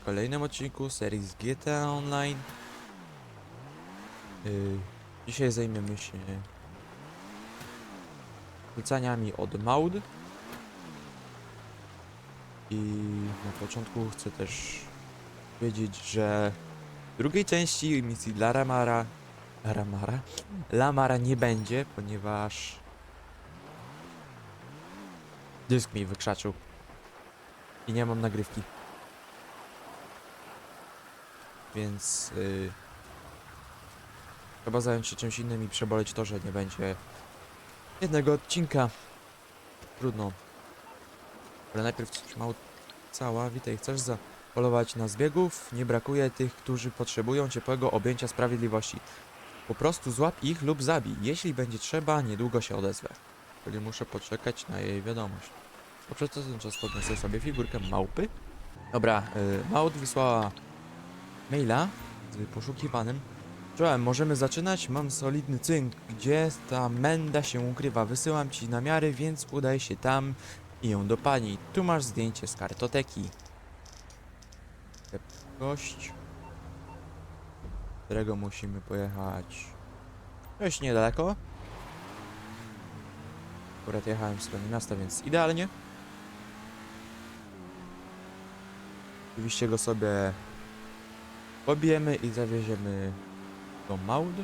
w kolejnym odcinku serii z GTA Online. Yy, dzisiaj zajmiemy się zleceniami od Maud. I na początku chcę też powiedzieć, że w drugiej części misji dla Ramara Ramara? Lamara nie będzie, ponieważ dysk mi wykrzaczył i nie mam nagrywki. Więc yy, trzeba zająć się czymś innym i przeboleć to, że nie będzie jednego odcinka. Trudno. Ale najpierw coś mało cała. Witaj, chcesz zapolować na zbiegów? Nie brakuje tych, którzy potrzebują ciepłego objęcia sprawiedliwości. Po prostu złap ich lub zabij. Jeśli będzie trzeba, niedługo się odezwę. Czyli muszę poczekać na jej wiadomość. Poprzez ten czas podniosę sobie figurkę małpy. Dobra, y, Maud wysłała maila z poszukiwanym. Czołem, możemy zaczynać? Mam solidny cynk. Gdzie ta menda się ukrywa? Wysyłam ci namiary, więc udaj się tam i ją do pani. Tu masz zdjęcie z kartoteki. Gość, którego musimy pojechać dość niedaleko. Akurat jechałem w stronę miasta, więc idealnie. Oczywiście go sobie pobijemy i zawieziemy do Maud.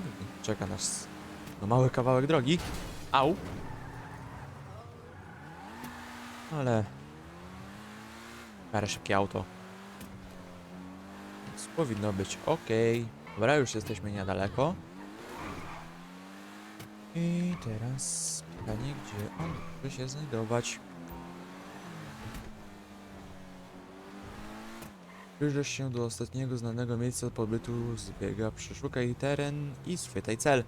Czeka nas no mały kawałek drogi. Au! Ale... w miarę szybkie auto. Więc powinno być ok. Dobra, już jesteśmy niedaleko. I teraz pytanie, gdzie on może się znajdować? Zbliżasz się do ostatniego znanego miejsca pobytu zbiega, przeszukaj teren i schwytaj cel.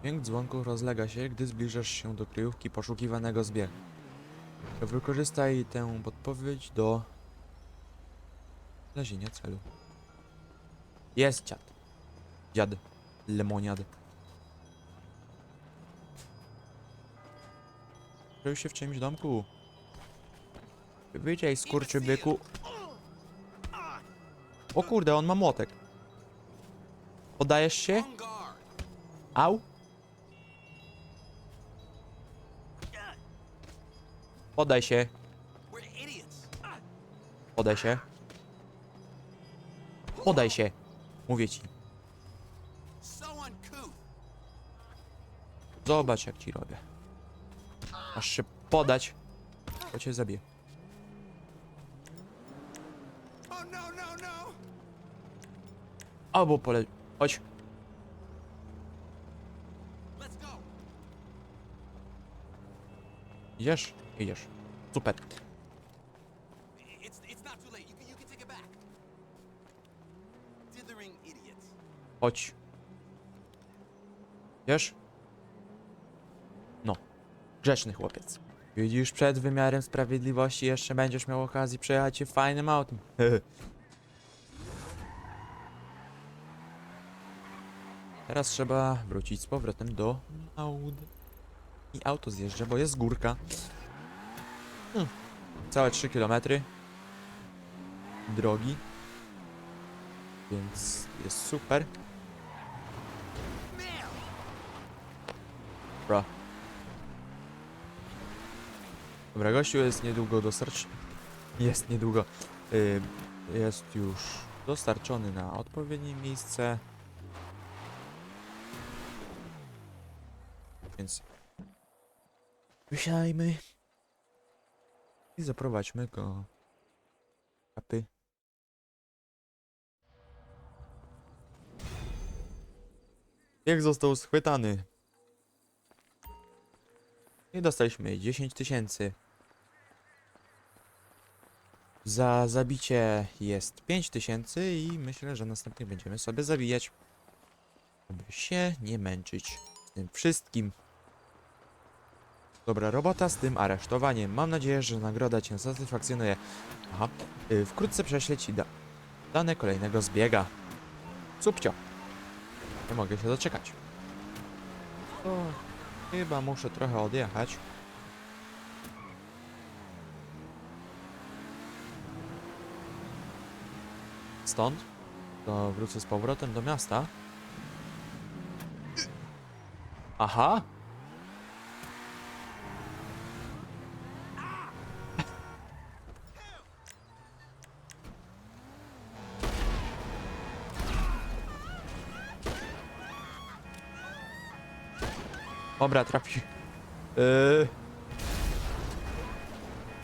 Dźwięk dzwonków rozlega się, gdy zbliżasz się do kryjówki poszukiwanego zbiegu. Wykorzystaj tę podpowiedź do znalezienia celu. Jest dziad. Dziad. Lemoniad. Krył się w czymś domku. Wyjdziej, skurczybyku. O kurde, on ma młotek. Podajesz się? Au. Podaj się. Podaj się. Podaj się. Mówię ci. Zobacz jak ci robię. Masz się podać, to cię zabiję. Albo pole... Chodź. Idziesz? Idziesz. Super. Chodź. Idziesz? No. Grzeczny chłopiec. Widzisz, przed wymiarem sprawiedliwości jeszcze będziesz miał okazję przejechać się fajnym autem. Teraz trzeba wrócić z powrotem do Aud. I auto zjeżdża, bo jest górka. Hmm. Całe 3 km drogi. Więc jest super. Bra. Dobra, gościu jest niedługo dostarcz... Jest niedługo. Y, jest już dostarczony na odpowiednie miejsce. Wysiajmy. I zaprowadźmy go. Kapy. Jak został schwytany? I dostaliśmy 10 tysięcy. Za zabicie jest 5 tysięcy i myślę, że następnie będziemy sobie zabijać. Aby się nie męczyć z tym wszystkim. Dobra robota z tym aresztowaniem. Mam nadzieję, że nagroda cię satysfakcjonuje. Aha, yy, wkrótce prześlę ci da dane kolejnego zbiega. Subcio. Nie mogę się doczekać. To chyba muszę trochę odjechać. Stąd to wrócę z powrotem do miasta. Aha! Dobra, trafi. Yy.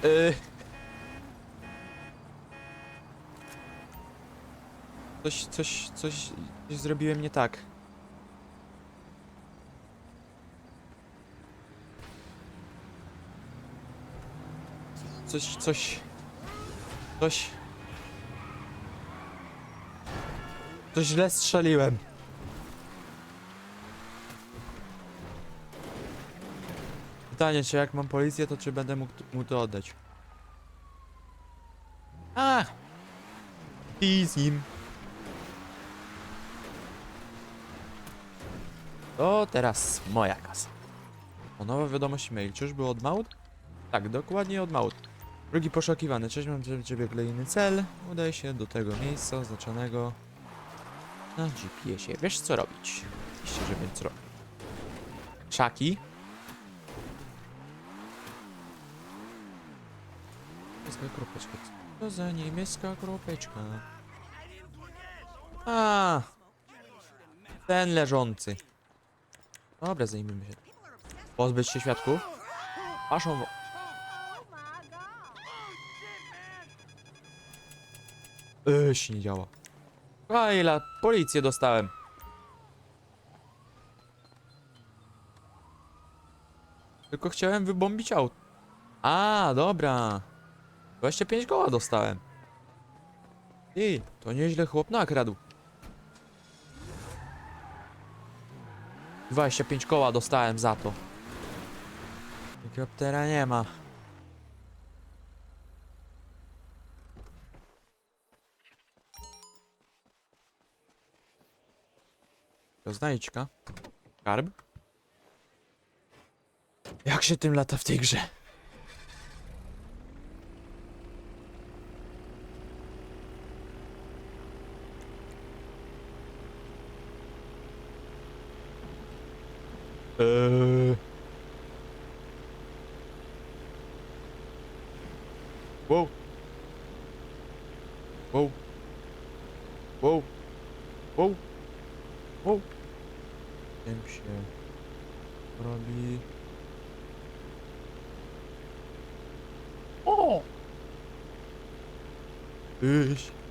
Yy. Coś, coś, coś, zrobiłem nie tak. Coś, coś, coś. Coś źle strzeliłem. Pytanie, czy jak mam policję, to czy będę mógł mu to oddać? A! I z nim. To teraz moja kasa. O nowa wiadomość mail. Czyżby od Maud? Tak, dokładnie od Maud. Drugi poszukiwany. Cześć, mam dla ciebie kolejny cel. Udaj się do tego miejsca oznaczonego na GPS-ie. Wiesz co robić. Oczywiście, że wiem co robić. Szaki. Kropeczka. Co za niebieska kropeczka? A, ten leżący. Dobra, zajmijmy się. Pozbyć się świadków. Paszą. wo- Eee, nie działa. Kajla, policję dostałem. Tylko chciałem wybombić aut. A, dobra. 25 koła dostałem. I to nieźle chłop nakradł. 25 koła dostałem za to. Helikoptera nie ma. To znajdźka. Karb. Jak się tym lata w tej grze? Eee. Wow. Wow. Wow. Wow. Wow. Tym się robi. O! Iść.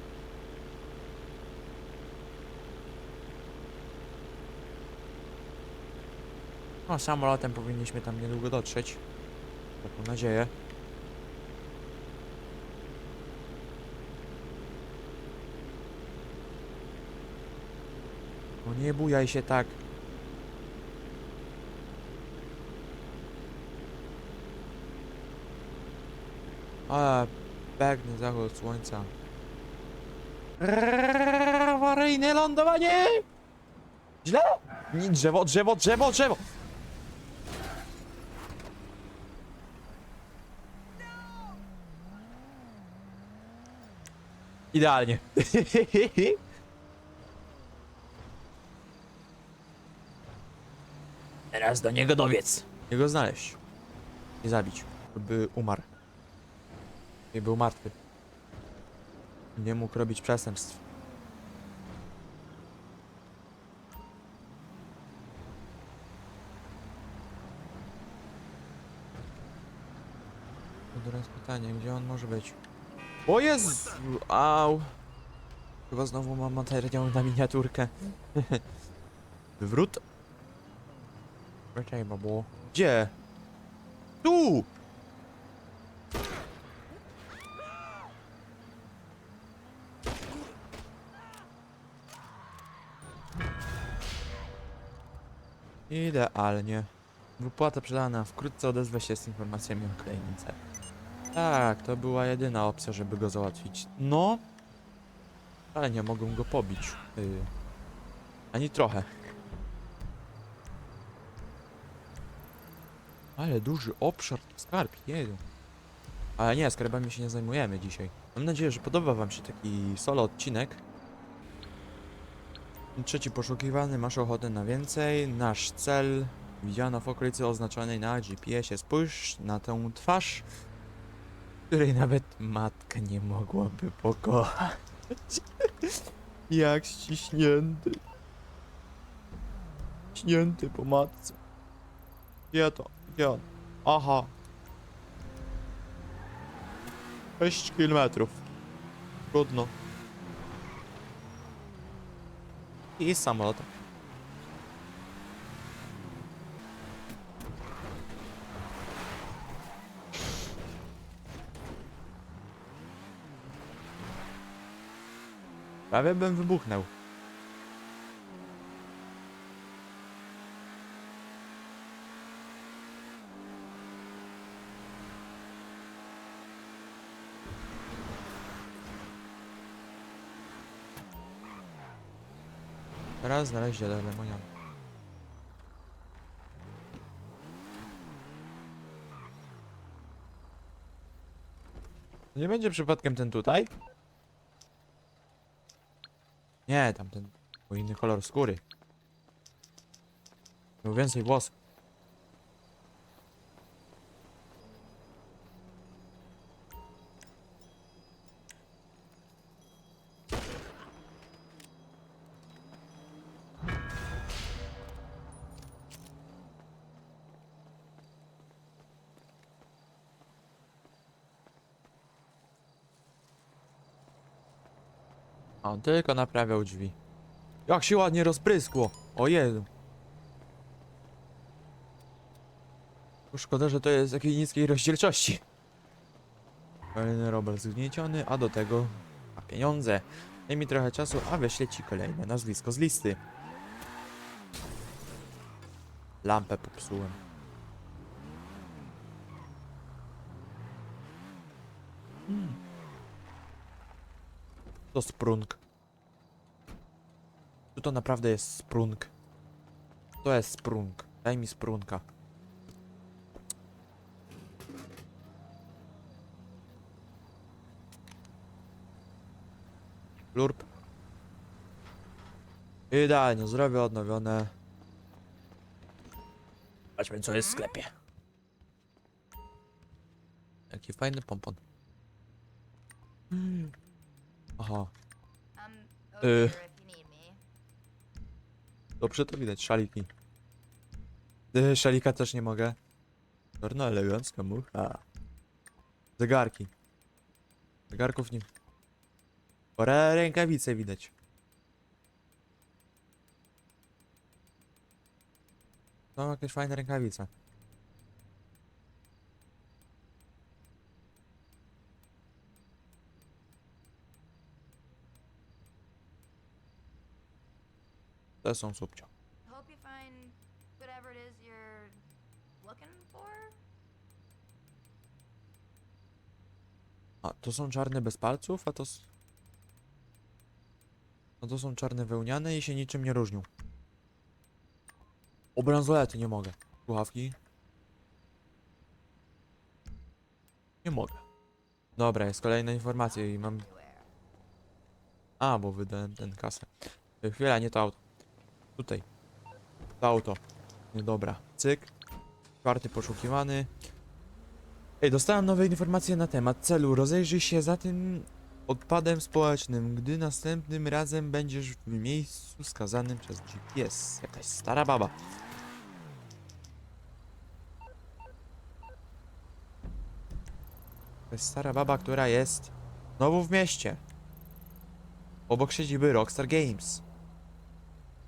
No, samolotem powinniśmy tam niedługo dotrzeć. Taką nadzieję. No nie bujaj się tak. A, piękny zachód słońca. Awaryjne lądowanie! Źle? Drzewo, drzewo, drzewo, drzewo! Idealnie. Teraz do niego dowiedz. Jego znaleźć. I zabić. By umarł. I był martwy. Nie mógł robić przestępstw. Teraz pytanie, gdzie on może być? O Jezu! Au! Chyba znowu mam materiał na miniaturkę. Wywrót? Wracaj, babo. Gdzie? Tu! Idealnie. Wypłata przelana. Wkrótce odezwę się z informacjami o kolejnym celu. Tak, to była jedyna opcja, żeby go załatwić. No. Ale nie mogą go pobić. Yy. Ani trochę. Ale duży obszar, skarb, jedu. Ale nie, skarbami się nie zajmujemy dzisiaj. Mam nadzieję, że podoba wam się taki solo odcinek. Trzeci poszukiwany, masz ochotę na więcej. Nasz cel widziano w okolicy oznaczonej na GPS-ie. Spójrz na tę twarz, której nawet matka nie mogłaby pokochać. Jak ściśnięty. Ściśnięty po matce. Gdzie to? Gdzie on? Aha. 6 kilometrów. Trudno. I samolot. Prawie bym wybuchnął. Teraz znaleźć ziele lemonian. Nie będzie przypadkiem ten tutaj? Nie, tamten. Bo inny kolor skóry. Miał więcej włosów. Tylko naprawiał drzwi. Jak się ładnie rozpryskło! O Jezu. Szkoda, że to jest takiej niskiej rozdzielczości. Kolejny robot zgnieciony, a do tego ma pieniądze. Daj mi trochę czasu, a wyślę ci kolejne nazwisko z listy. Lampę popsułem. Hmm. To sprung. Czy to naprawdę jest sprung? To jest sprung. Daj mi sprunka. Lurp. Idealnie, zdrowie odnowione. Patrzmy co jest w sklepie. Jaki fajny pompon. Aha, I'm dobrze to widać, szaliki. Yy, szalika też nie mogę. Czarna elegancka mucha. Zegarki. Zegarków nie... Ore, rękawice widać. Są jakieś fajne rękawice. Te są subcio. Hope you find whatever it is you're looking for. A, to są czarne bez palców, a to... s- No to są czarne wełniane i się niczym nie różnią. O, bransolety nie mogę. Słuchawki? Nie mogę. Dobra, jest kolejna informacja i mam... A, bo wydałem ten kasę. E, Chwila, nie to auto. Tutaj. To auto. Dobra. Cyk. Czwarty poszukiwany. Ej, dostałem nowe informacje na temat celu. Rozejrzyj się za tym odpadem społecznym, gdy następnym razem będziesz w miejscu skazanym przez GPS. Jakaś stara baba. To jest stara baba, która jest znowu w mieście. Obok siedziby Rockstar Games.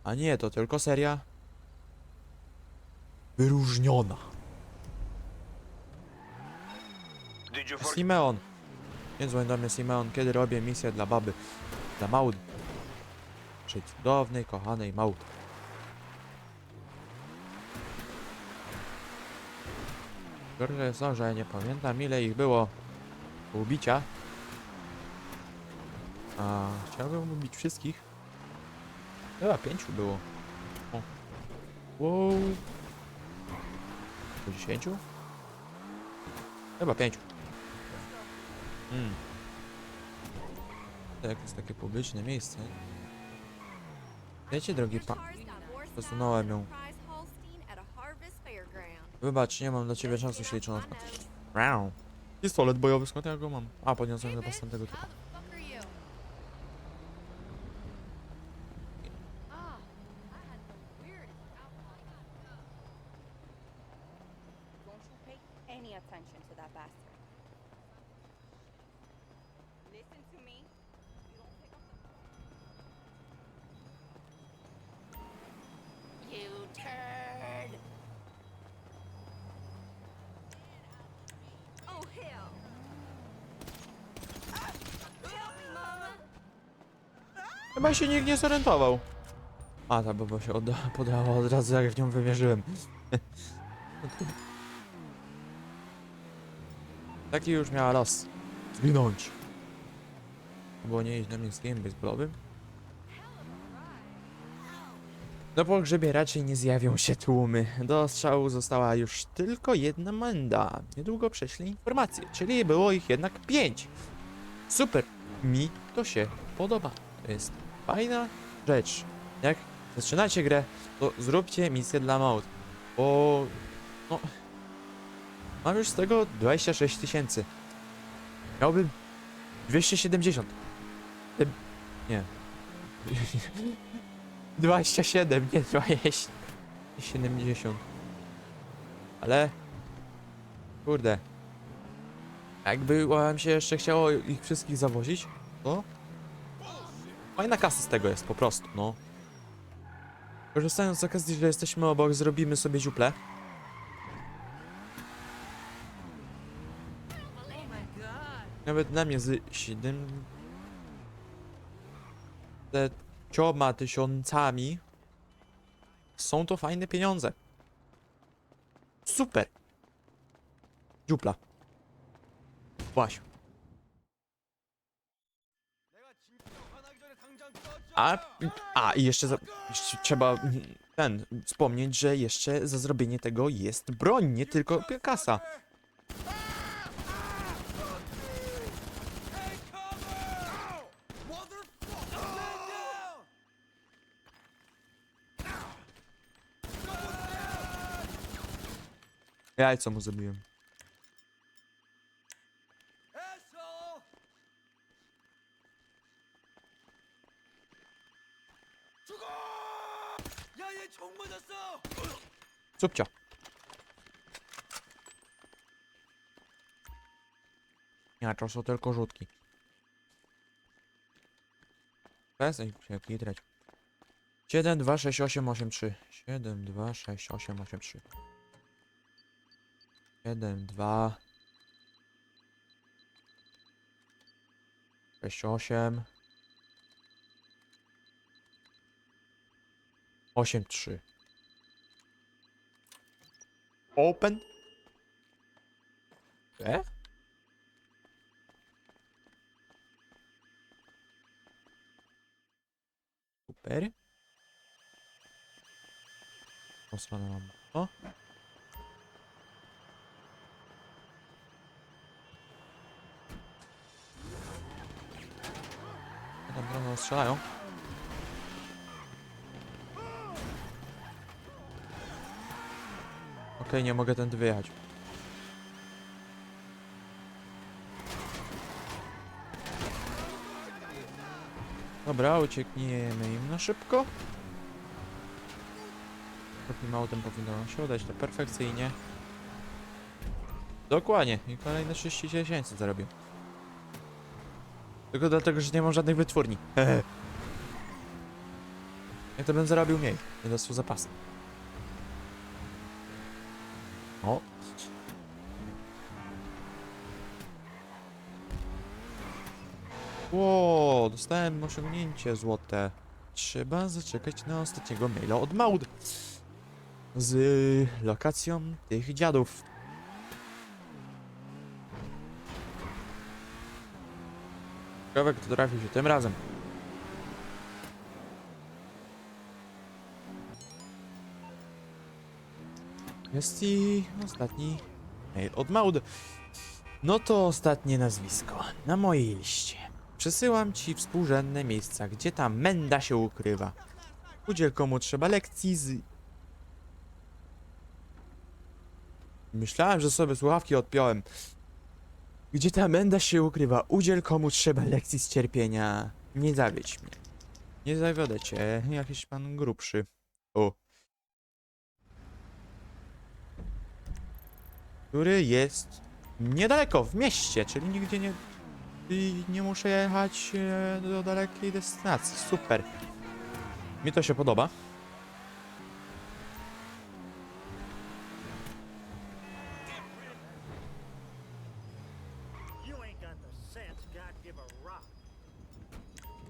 A nie, to tylko seria wyróżniona. Simeon. Nie dzwoń do mnie Simeon, kiedy robię misję dla baby. Dla Maudy. Naszej cudownej, kochanej Maudy. Gorsze jest to, że nie pamiętam ile ich było ubicia. A chciałbym ubić wszystkich. Chyba pięciu było. O. Wow. Do dziesięciu? Chyba pięciu. Mm. Tak, jest takie publiczne miejsce. Wiecie, drogi pan. Posunąłem ją. Wybacz, nie mam dla ciebie czasu śledzonego. Wow. Pistolet bojowy, skąd ja go mam? A, podniosłem chyba z tamtego typu. Się nikt nie zorientował. A, ta baba się odda, podała od razu, jak w nią wymierzyłem. Taki już miała los. Zginąć. Było nie iść na miejskim baseballowym? Na pogrzebie raczej nie zjawią się tłumy. Do strzału została już tylko jedna menda. Niedługo prześlę informacje, czyli było ich jednak pięć. Super. Mi to się podoba. To jest fajna rzecz. Jak zaczynacie grę, to zróbcie misję dla maut. Bo... No... Mam już z tego 26 tysięcy. Miałbym 270. Ty- Nie. 27, nie 20. 70. Ale... Kurde. Jakby wam się jeszcze chciało ich wszystkich zawozić, to... Fajna kasa z tego jest, po prostu, no. Korzystając z okazji, że jesteśmy obok, zrobimy sobie dziuple. Nawet na mnie z 7... Te cioma tysiącami są to fajne pieniądze. Super. Dziupla. Właśnie. A, a i jeszcze, za, jeszcze trzeba ten wspomnieć, że jeszcze za zrobienie tego jest broń, nie tylko kasa. Jajco mu zabiłem. Subcio. Nie, to są tylko rzutki. Bez się kitrać. 7, 2, 6, 8, 8, 3. 7, 2, 6, 8, 8, 3. 7, 2. 6, 8. 8, 3. Open. E? Super. Tą stronę mam to. Dobra, no strzelają. Okej, nie mogę tędy wyjechać. Dobra, uciekniemy im na szybko. Takim autem powinno się udać to perfekcyjnie. Dokładnie. I kolejne 30 tysięcy zarobił. Tylko dlatego, że nie mam żadnych wytwórni. Jak to bym zarobił mniej. Będę są zapasy. O. Ło, dostałem osiągnięcie złote. Trzeba zaczekać na ostatniego maila od Maud. Z lokacją tych dziadów. Ciekawe, kto trafi się tym razem. Jest i ostatni mail od Maud. No to ostatnie nazwisko na mojej liście. Przesyłam ci współrzędne miejsca, gdzie ta menda się ukrywa. Udziel komu trzeba lekcji z... Myślałem, że sobie słuchawki odpiąłem. Gdzie ta menda się ukrywa? Udziel komu trzeba lekcji z cierpienia. Nie zawiedź mnie. Nie zawiodę cię, jakiś pan grubszy. O. Który jest niedaleko, w mieście, czyli nigdzie nie... Nie muszę jechać e, do dalekiej destynacji. Super. Mi to się podoba.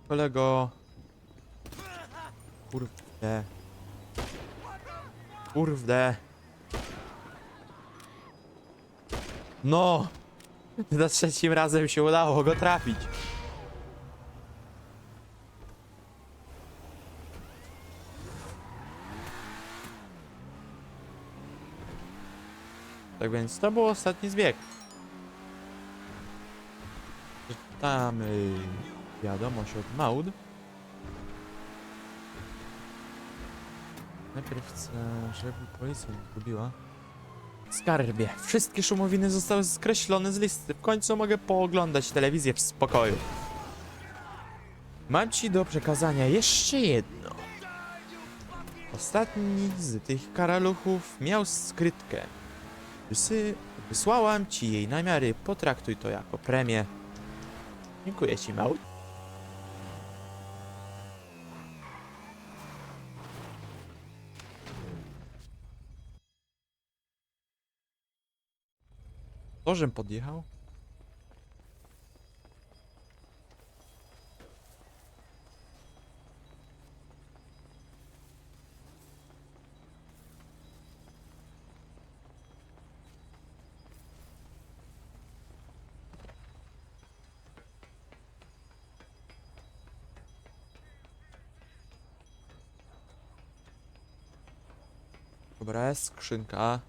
Kolego. Kurde. Kurde. No! Za trzecim razem się udało go trafić. Tak więc to był ostatni zbieg. Czytamy wiadomość od Maud. Najpierw chcę, żeby policja mnie zgubiła. Skarbie, wszystkie szumowiny zostały skreślone z listy. W końcu mogę pooglądać telewizję w spokoju. Mam ci do przekazania jeszcze jedno. Ostatni z tych karaluchów miał skrytkę. Wysy... Wysłałam ci jej namiary, potraktuj to jako premię. Dziękuję ci, Maud. Torzem podjechał? Dobra, jest skrzynka.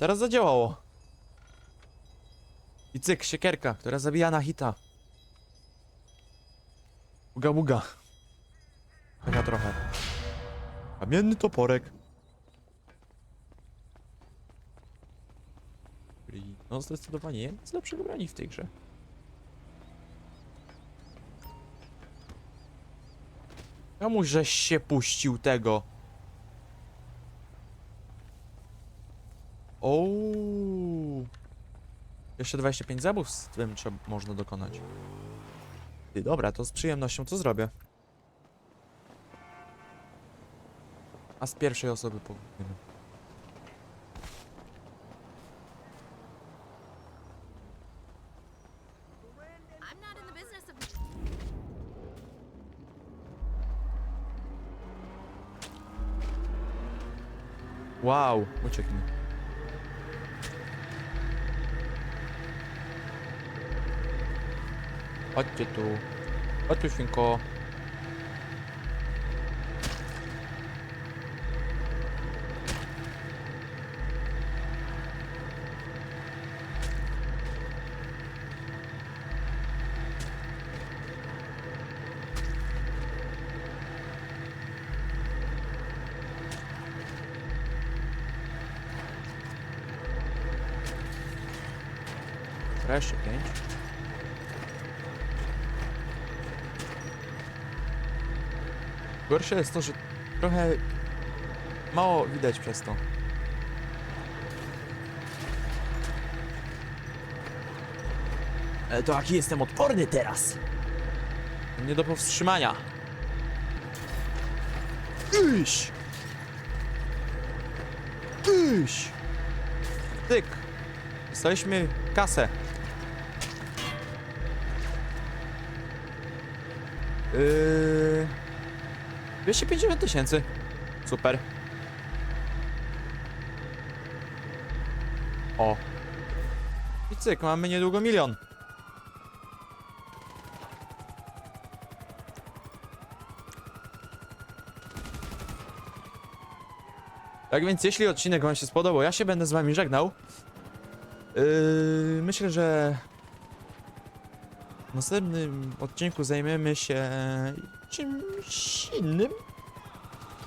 Teraz zadziałało. I cyk, siekierka, która zabija na hita. Buga buga. Chyba trochę. Kamienny toporek. No zdecydowanie lepszych broni w tej grze. Czemu żeś się puścił tego? Jeszcze 25 zabójstw trzeba można dokonać. Ty, dobra, to z przyjemnością to zrobię. A z pierwszej osoby of. Wow, uciekł mi. Chodźcie tu. Chodź tu, świnko. Wreszcie pięć. Gorsze jest to, że trochę mało widać przez to. Ale to jaki jestem odporny teraz! Nie do powstrzymania. Iś! Iś! Tyk! Dostaliśmy kasę. Yy... 250 tysięcy. Super. O. I cyk, mamy niedługo milion. Tak więc jeśli odcinek wam się spodobał, ja się będę z wami żegnał. Yy, myślę, że w następnym odcinku zajmiemy się czymś innym.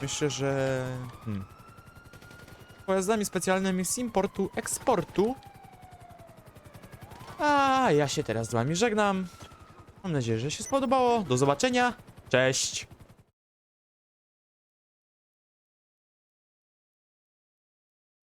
Myślę, że hmm, pojazdami specjalnymi z importu, eksportu. A ja się teraz z wami żegnam. Mam nadzieję, że się spodobało. Do zobaczenia. Cześć.